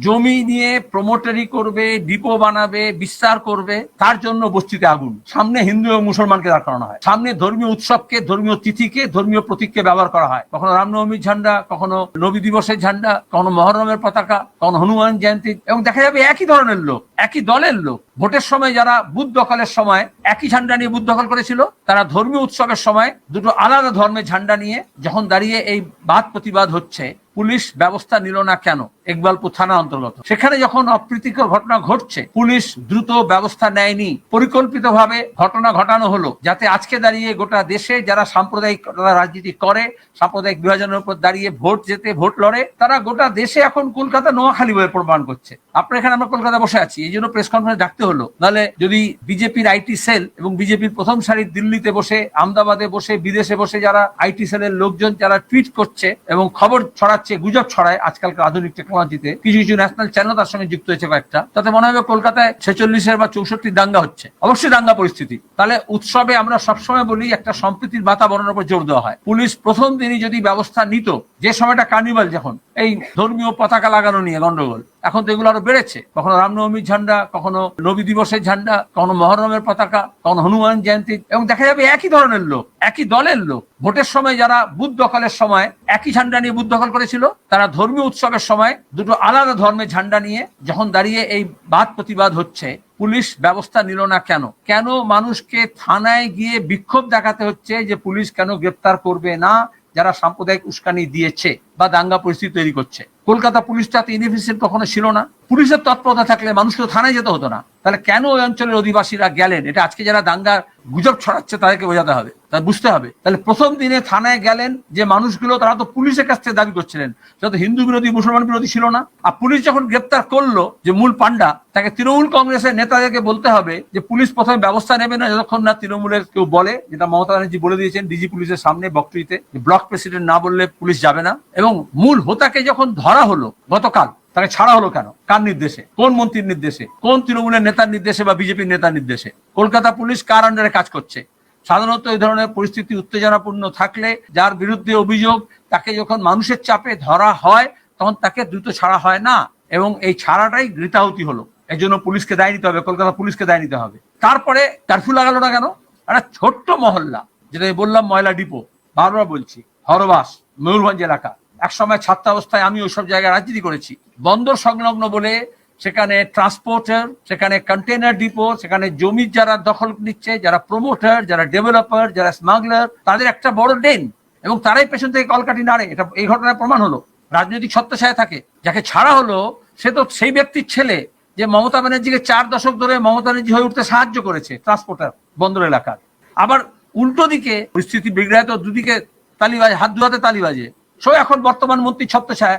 জমি নিয়ে প্রমোটারি করবে ডিপো বানাবে, বিস্তার করবে, তার জন্য বস্তিতে আগুন। সামনে হিন্দু এবং মুসলমানকে দাঁড় করানো হয়। সামনে ধর্মীয় উৎসবকে, ধর্মীয় তিথিকে, ধর্মীয় প্রতীককে ব্যবহার করা হয়। কখনো রামনবমীর ঝান্ডা, কখনো নবী দিবসের ঝান্ডা, কখনো মহরমের পতাকা, কখনো হনুমান জয়ন্তী। এবং দেখা যাবে একই ধরনের লোক, একই দলের লোক। ভোটের সময় যারা বুথ দখলের সময় একই ঝান্ডা নিয়ে বুথ দখল করেছিল, তারা ধর্মীয় উৎসবের সময় দুটো আলাদা ধর্মের ঝান্ডা নিয়ে যখন দাঁড়িয়ে এই বাদ প্রতিবাদ হচ্ছে, পুলিশ ব্যবস্থা নিল না কেন? ইকবালপুর থানা অন্তর্গত। সেখানে যখন অপ্রীতিকর ঘটনা ঘটছে, পুলিশ দ্রুত ব্যবস্থা নেয়নি। পরিকল্পিতভাবে ঘটনা ঘটানো হলো, যাতে আজকে দাঁড়িয়ে গোটা দেশে যারা সাম্প্রদায়িক রাজনীতি করে, সাম্প্রদায়িক বিভাজনের উপর দাঁড়িয়ে ভোট যেতে ভোট লড়ে, তারা গোটা দেশে এখন কলকাতা নোয়াখালী বয়ে প্রমাণ করছে। আপনার এখানে আমরা কলকাতা বসে আছি, এই জন্য প্রেস কনফারেন্স ডাকতে হলো। নাহলে যদি বিজেপির আইটি সেল এবং বিজেপির প্রথম সারির দিল্লিতে বসে, আহমেদাবাদে বসে, বিদেশে বসে যারা আইটি সেলের লোকজন যারা টুইট করছে এবং খবর ছড়াচ্ছে, গুজব ছড়ায় আজকালকার আধুনিক টেকনোলজিতে কিছু কিছু ন্যাশনাল চ্যানেল তার সঙ্গে যুক্ত হয়েছে কয়েকটা, তাতে মনে হবে কলকাতায় ছেচল্লিশের বা চৌষট্টির দাঙ্গা হচ্ছে। অবশ্যই দাঙ্গা পরিস্থিতি। তাহলে উৎসবে আমরা সবসময় বলি একটা সম্প্রীতির বাতাবরণের উপর জোর দেওয়া হয়। পুলিশ প্রথম দিনই যদি ব্যবস্থা নিত যে সময়টা কার্নিভাল যখন, এই ধর্মীয় পতাকা লাগানো নিয়ে গন্ডগোল, এখন তো এগুলো আরও বেড়েছে। কখনো রামনবমীর ঝান্ডা, কখনো নবী দিবসের ঝান্ডা, কখনো মহরমের পতাকা, কখনো হনুমান জয়ন্তী, এবং দেখা যাবে একই ধরনের লোক, একই দলের লোক। ভোটের সময় যারা বুথ দখলের সময় একই ঝান্ডা নিয়ে বুথ দখল করেছিল, তারা ধর্মীয় উৎসবের সময় দুটো আলাদা ধর্মের ঝান্ডা নিয়ে যখন দাঁড়িয়ে এই বাদ প্রতিবাদ হচ্ছে, পুলিশ ব্যবস্থা নিল না কেন? কেন মানুষকে থানায় গিয়ে বিক্ষোভ দেখাতে হচ্ছে যে পুলিশ কেন গ্রেপ্তার করবে না? যারা সাম্প্রদায়িক উস্কানি দিয়েছে বা দাঙ্গা পরিস্থিতি তৈরি করছে। কলকাতা পুলিশটা তো ইনএফিসিয়েন্ট কখনো ছিল না। পুলিশের তৎপরতা থাকলে মানুষকে থানায় যেতে হতো না। তাহলে কেন ওই অঞ্চলের অধিবাসীরা গেলেন? এটা আজকে যারা দাঙ্গা গুজব ছড়াচ্ছে তাদেরকে বোঝাতে হবে। তা বুঝতে হবে। তাহলে প্রথম দিনে থানায় গেলেন, যে মানুষগুলো, তারা তো পুলিশের কাছ থেকে দাবি করছিলেন। সেটা তো হিন্দু বিরোধী, মুসলমান বিরোধী ছিল না। আর পুলিশ যখন গ্রেপ্তার করল, যে মূল পান্ডা তাকে তৃণমূল কংগ্রেসের নেতাদেরকে বলতে হবে যে পুলিশ প্রথমে ব্যবস্থা নেবে না, যতক্ষণ না তৃণমূলের কেউ বলে, যেটা মমতা ব্যানার্জি বলে দিয়েছেন ডিজি পুলিশের সামনে বক্তৃতে ব্লক প্রেসিডেন্ট না বললে পুলিশ যাবে না। এবং মূল হোতাকে যখন ধরা হলো গতকাল, তাকে ছাড়া হলো কেন? কার নির্দেশে? কোন মন্ত্রীর নির্দেশে? কোন তৃণমূলের নেতার নির্দেশে বা বিজেপির নেতার নির্দেশে? কলকাতা পুলিশ কার আন্ডারে কাজ করছে? সাধারণত এই ধরনের পরিস্থিতি উত্তেজনাপূর্ণ থাকলে, যার বিরুদ্ধে অভিযোগ, তাকে যখন মানুষের চাপে ধরা হয়, তখন তাকে দ্রুত ছাড়া হয় না। এবং এই ছাড়াটাই গৃতাহতি হলো। এই জন্য পুলিশকে দায় নিতে হবে, কলকাতা পুলিশকে দায় নিতে হবে। তারপরে কারফিউ লাগালো না কেন? একটা ছোট্ট মহল্লা যেটা আমি বললাম ময়লা ডিপো। বারবার বলছি, হরবাস, ময়ূরভঞ্জ এলাকা। এক সময় ছাত্রাবস্থায় আমি ওইসব জায়গায় রাজনীতি করেছি। বন্দর সংলগ্ন বলে সেখানে ট্রান্সপোর্টার সেখানে কন্টেনার ডিপো সেখানে জমির যারা দখল নিচ্ছে, যারা প্রমোটার যারা ডেভেলপার যারা স্মাগলার তাদের একটা বড় ডেন এবং তারাই পেছন থেকে কলকাটি নাড়ে। এটা এই ঘটনার প্রমাণ হলো। রাজনৈতিক ছত্রছায়া থাকে। যাকে ছাড়া হলো, সে তো সেই ব্যক্তির ছেলে যে মমতা ব্যানার্জিকে চার দশক ধরে মমতা ব্যানার্জি হয়ে উঠতে সাহায্য করেছে ট্রান্সপোর্টার বন্দর এলাকার। আবার উল্টো দিকে পরিস্থিতি বিগড়ায় দুদিকে তালি বাজে, হাত ধোয়াতে তালিবাজে সো এখন বর্তমান মন্ত্রী ছত্রছায়া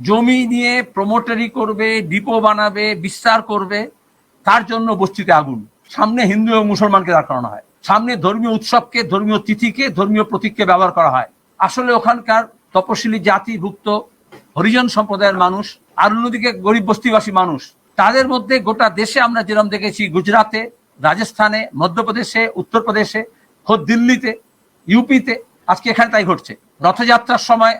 জমি নিয়ে প্রমোটারি করবে ডিপো বানাবে, বিস্তার করবে, তার জন্য বস্তিতে আগুন। সামনে হিন্দু এবং মুসলমানকে দাঁড় করানো হয়। সামনে ধর্মীয় উৎসবকে, ধর্মীয় তিথিকে, ধর্মীয় প্রতীককে ব্যবহার করা হয়। আসলে ওখানকার তপশিলি জাতিভুক্ত হরিজন সম্প্রদায়ের মানুষ, আর অন্যদিকে গরিব বস্তিবাসী মানুষ, তাদের মধ্যে গোটা দেশে আমরা যেরকম দেখেছি, গুজরাতে, রাজস্থানে, মধ্যপ্রদেশে, উত্তরপ্রদেশে, খোদ দিল্লিতে, ইউপিতে, আজকে এখানে তাই ঘটছে। রথযাত্রার সময়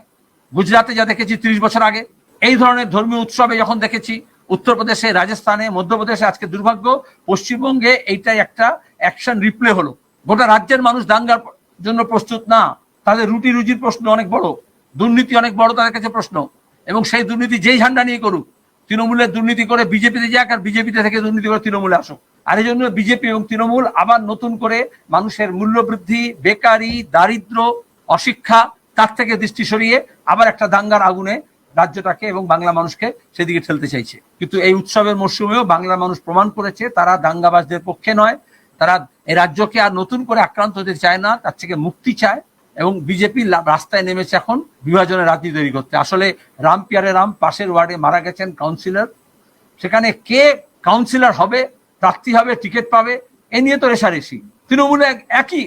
গুজরাতে যা দেখেছি ত্রিশ বছর আগে, এই ধরনের ধর্মীয় উৎসবে যখন দেখেছি, উত্তরপ্রদেশে, রাজস্থানে, মধ্যপ্রদেশে আজকে দুর্ভাগ্য, পশ্চিমবঙ্গে এইটাই একটা অ্যাকশন রিপ্লে হলো। গোটা রাজ্যের মানুষ দাঙ্গার জন্য প্রস্তুত না। তাদের রুটি রুজির প্রশ্ন অনেক বড়, দুর্নীতি অনেক বড় তাদের কাছে প্রশ্ন। এবং সেই দুর্নীতি যেই ঝান্ডা নিয়ে করুক, তৃণমূলের দুর্নীতি করে বিজেপিতে যাক আর বিজেপিতে থেকে দুর্নীতি করে তৃণমূলে আসুক। আর এই জন্য বিজেপি এবং তৃণমূল আবার নতুন করে মানুষের মূল্যবৃদ্ধি, বেকারি, দারিদ্র, অশিক্ষা তার থেকে দৃষ্টি সরিয়ে আবার একটা দাঙ্গার আগুনে রাজ্যটাকে এবং বাংলা মানুষকে সেদিকে ঠেলতে চাইছে। কিন্তু এই উৎসবের মরশুমেও বাংলা মানুষ প্রমাণ করেছে, তারা দাঙ্গাবাজদের পক্ষে নয়, তারা এই রাজ্যকে আর নতুন করে আক্রান্ত হতে চায় না, তার থেকে মুক্তি চায় এবং বিজেপি রাস্তায় নেমেছে এখন বিভাজনের রাজনীতি তৈরি করতে। আসলে রাম পিয়ারে রাম পাশের ওয়ার্ডে মারা গেছেন কাউন্সিলর। সেখানে কে কাউন্সিলর হবে, প্রার্থী হবে, টিকিট পাবে, এ নিয়ে তো রেশারেশি। তৃণমূলে একই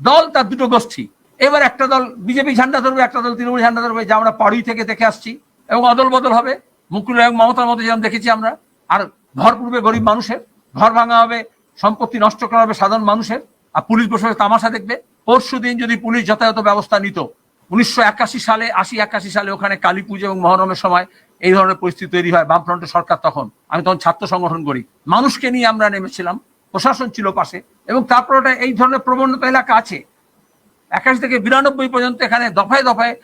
দল, তার দুটো গোষ্ঠী। এবার একটা দল, বিজেপি ঝান্ডা ধরবে, একটা দল তৃণমূল ঝান্ডা ধরবে, যা আমরা পাড়ুই থেকে দেখে আসছি। এবং অদল বদল হবে। মুকুল এবং মমতার মতো যেমন দেখেছি আমরা। আর ঘর পূর্বে গরিব মানুষের। ঘর ভাঙা হবে, সম্পত্তি নষ্ট করা হবে সাধারণ মানুষের। আর পুলিশ বসে তামাশা দেখবে। পরশু দিন যদি পুলিশ যথাযথ ব্যবস্থা নিত, উনিশশো একাশি সালে, আশি একাশি সালে ওখানে কালী পুজো এবং মহরমের সময় এই ধরনের পরিস্থিতি তৈরি হয় বামফ্রন্টের সরকার তখন। আমি তখন ছাত্র সংগঠন করি। মানুষকে নিয়ে আমরা নেমেছিলাম। প্রশাসন ছিল পাশে। এবং তারপর এই ধরনের প্রবণতা এলাকা আছে। একাশি থেকে বিরানব্বই পর্যন্ত এখানে দফায় দফায়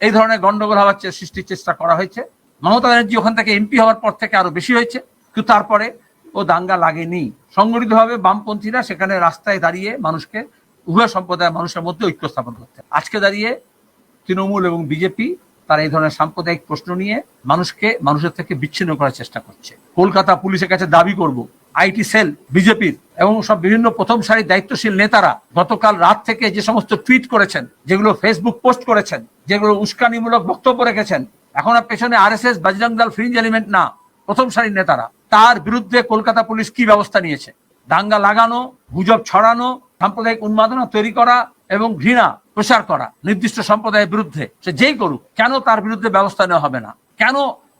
এই ধরনের গন্ডগোল হওয়ার সৃষ্টির চেষ্টা করা হয়েছে। মমতা ব্যানার্জি ওখান থেকে এমপি হওয়ার পর থেকে আরও বেশি হয়েছে, কিন্তু তারপরে ও দাঙ্গা লাগেনি। সংগঠিতভাবে বামপন্থীরা সেখানে রাস্তায় দাঁড়িয়ে মানুষকে, উভয় সম্প্রদায়ের মানুষের মধ্যে ঐক্য স্থাপন করতে আজকে দাঁড়িয়ে তৃণমূল এবং বিজেপি তারা এই ধরনের সাম্প্রদায়িক প্রশ্ন নিয়ে মানুষকে, মানুষের থেকে বিচ্ছিন্ন করার চেষ্টা করছে। কলকাতা পুলিশের কাছে দাবি করব, আইটি সেল, বিজেপির এবং সব বিভিন্ন প্রথম সারির দায়িত্বশীল নেতারা গতকাল রাত থেকে যে সমস্ত টুইট করেছেন, যেগুলো ফেসবুক পোস্ট করেছেন, যেগুলো উস্কানিমূলক বক্তব্য রেখেছেন, এখন আর পেছনে আর এস এস বজরং দল, ফ্রিঞ্জ এলিমেন্ট না, প্রথম সারির নেতারা। তার বিরুদ্ধে কলকাতা পুলিশ কি ব্যবস্থা নিয়েছে? দাঙ্গা লাগানো, গুজব ছড়ানো, সাম্প্রদায়িক উন্মাদনা তৈরি করা এবং ঘৃণা প্রচার করা নির্দিষ্ট সম্প্রদায়ের বিরুদ্ধে, সে যেই করুক, কেন তার বিরুদ্ধে ব্যবস্থা নেওয়া হবে না? কেন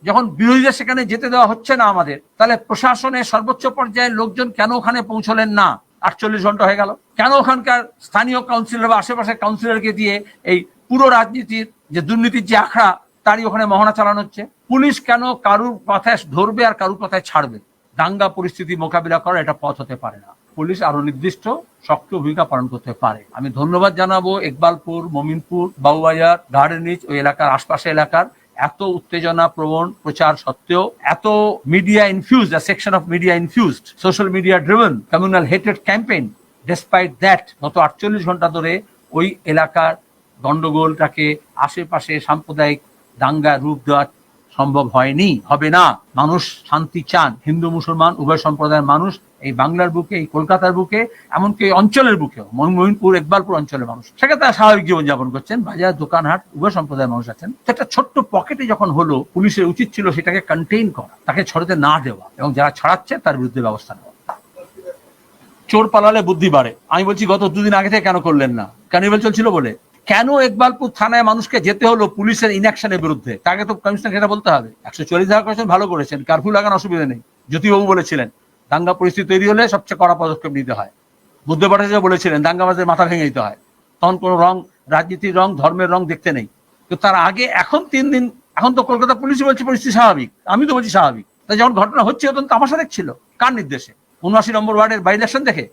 যখন বিরোধীদের সেখানে যেতে দেওয়া হচ্ছে না আমাদের, তাহলে প্রশাসনের সর্বোচ্চ পর্যায়ের লোকজন কেন ওখানে পৌঁছলেন না? আটচল্লিশ ঘণ্টা হয়ে গেল। কেন ওখানকার স্থানীয় কাউন্সিলর বা আশেপাশের কাউন্সিলরকে দিয়ে এই পুরো রাজনীতির যে দুর্নীতির যে আখড়া, তারই ওখানে মহড়া চালানো হচ্ছে? পুলিশ কেন কারুর কথায় ধরবে আর কারুর কথায় ছাড়বে? দাঙ্গা পরিস্থিতি মোকাবিলা করা এটা পথ হতে পারে না। পুলিশ আরও নির্দিষ্ট, শক্ত ভূমিকা পালন করতে পারে। আমি ধন্যবাদ জানাব ইকবালপুর মমিনপুর, বাবুবাজার গার্ডেনিচ ওই এলাকার আশপাশে এলাকার এত উত্তেজনা প্রবণ প্রচার সত্ত্বেও, এত media infuse section of media infused social media driven communal hated campaign despite that গত আটচল্লিশ ঘণ্টা ধরে ওই এলাকার গন্ডগোলটাকে আশেপাশে সাম্প্রদায়িক দাঙ্গা রূপ দেওয়া সম্ভব হয়নি, হবে না। মানুষ শান্তি চান। হিন্দু, মুসলমান, উভয় সম্প্রদায়ের মানুষ এই বাংলার বুকে, এই কলকাতার বুকে, এমনকি অঞ্চলের বুকেও। মহিনপুর ইকবালপুর অঞ্চলের মানুষ। সেখানে তারা স্বাভাবিক জীবনযাপন করছেন। বাজার দোকানহাট উভয় সম্প্রদায়ের মানুষ আছেন। একটা ছোট্ট পকেটে যখন হলো, পুলিশের উচিত ছিল সেটাকে কন্টেইন করা, তাকে ছড়াতে না দেওয়া এবং যারা ছড়াচ্ছে তার বিরুদ্ধে ব্যবস্থা নেওয়া। চোর পালালে বুদ্ধি বাড়ে। আমি বলছি, গত দুদিন আগে থেকে কেন করলেন না? কার্নিভেল চলছিল বলে? কেন একবালপুর থানায় মানুষকে যেতে হলো পুলিশের ইনঅ্যাকশনের বিরুদ্ধে? তাকে তো কমিশনার সেটা বলতে হবে। একশো চল্লিশ ধারা করেছেন ভালো করেছেন কারফিউ লাগানো অসুবিধা নেই। জ্যোতিবাবু বলেছিলেন, দাঙ্গা পরিস্থিতি তৈরি হলে সবচেয়ে কড়া পদক্ষেপ নিতে হয়। বুদ্ধ ভট্টাচার্য বলেছিলেন দাঙ্গাবাজের মাথা ভেঙে দিতে হয়। তখন কোনো রং, রাজনীতির রং, ধর্মের রং দেখতে নেই। তো তার আগে এখন তিন দিন, এখন তো কলকাতা পুলিশ বলছে পরিস্থিতি স্বাভাবিক। আমি তো বলছি স্বাভাবিক। তাই যখন ঘটনা হচ্ছে, তখন তামাশা দেখছিল। কার নির্দেশে? উনআশি নম্বর ওয়ার্ডের বাই ইলেকশন দেখে?